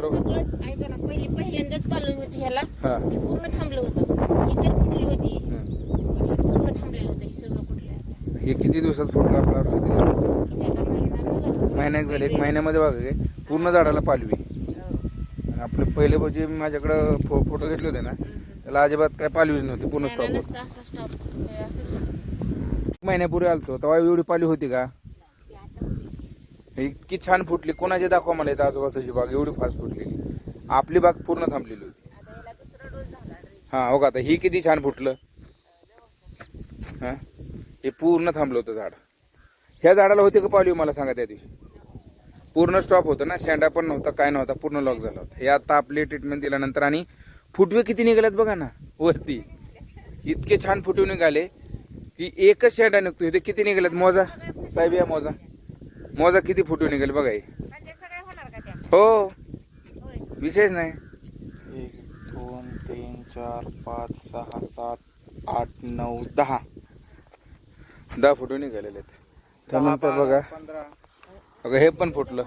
बरोबर. सगळंच ऐका ना पहिली पहिल्यांदाच पालवी होती ह्याला. हा. हे पूर्ण थांबलं होतं. ही तर फुटली होती. हं. हे पूर्ण थांबलेलं होतं हे सगळं फुटलं. हे किती दिवसात फुटलं आपलं औषधी? किती आता महिना झाला असेल. महिन्यात झाले. एक महिन्यामध्ये बघा काय पूर्ण झाडाला पालवी. हो. आणि आपले पहिले जे माझ्याकडं फो फोटो घेतले होते ना त्याला अजिबात काय पालवीच नव्हती पूर्ण स्टॉप नाही, होत नसतं असं स्टॉप असंच होतं. महिन्यापूर्वी आलतो. तेव्हा एवढी पालवी होती का? इतकी छान फुटली. कोणाचे दाखवा मला इथं आजूबाजूची बाग एवढी फास्ट फुटलेली. आपली बाग पूर्ण थांबलेली होती. हा हो का आता ही किती छान फुटलं. हा? हे पूर्ण थांबलं होतं झाड. ह्या झाडाला होती का पालवी मला सांगा त्या दिवशी? पूर्ण स्टॉप होतं ना? शेंडा पण नव्हता काय नव्हता पूर्ण लॉक झाला होता. हे आता आपली ट्रीटमेंट दिल्यानंतर आणि फुटवे किती निघालेत बघा ना वरती. इतके छान फुटवे निघाले की एकच शेंडा निघतो इथे किती निघालेत मोजा. साहेब या मोजा. मोजा किती फुटवे निघाले बघा हे. म्हणजे सगळ्या होणार का त्या हो. विशेष नाही. एक दोन तीन चार पाच सहा सात आठ नऊ दहा. दहा फुटवे निघालेले आहेत. त्यानंतर बघा. पंधरा. बघा हे पण फुटलं.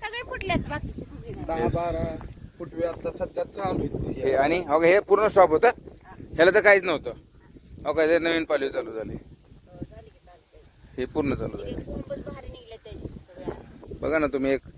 सगळे फुटल्यात बाकीचे सगळे. नाही. दहा बारा फुटवे आता सध्या चालू आहेत. हे आणि हो का, हे पूर्ण स्टॉप होतं. ह्याला तर काहीच नव्हतं. का हे नवीन पालवी चालू झाली. हो, पूर्ण चालू झाले. हे कोंबच भारी निघले त्याचे सगळ्या. बघा ना तुम्ही एक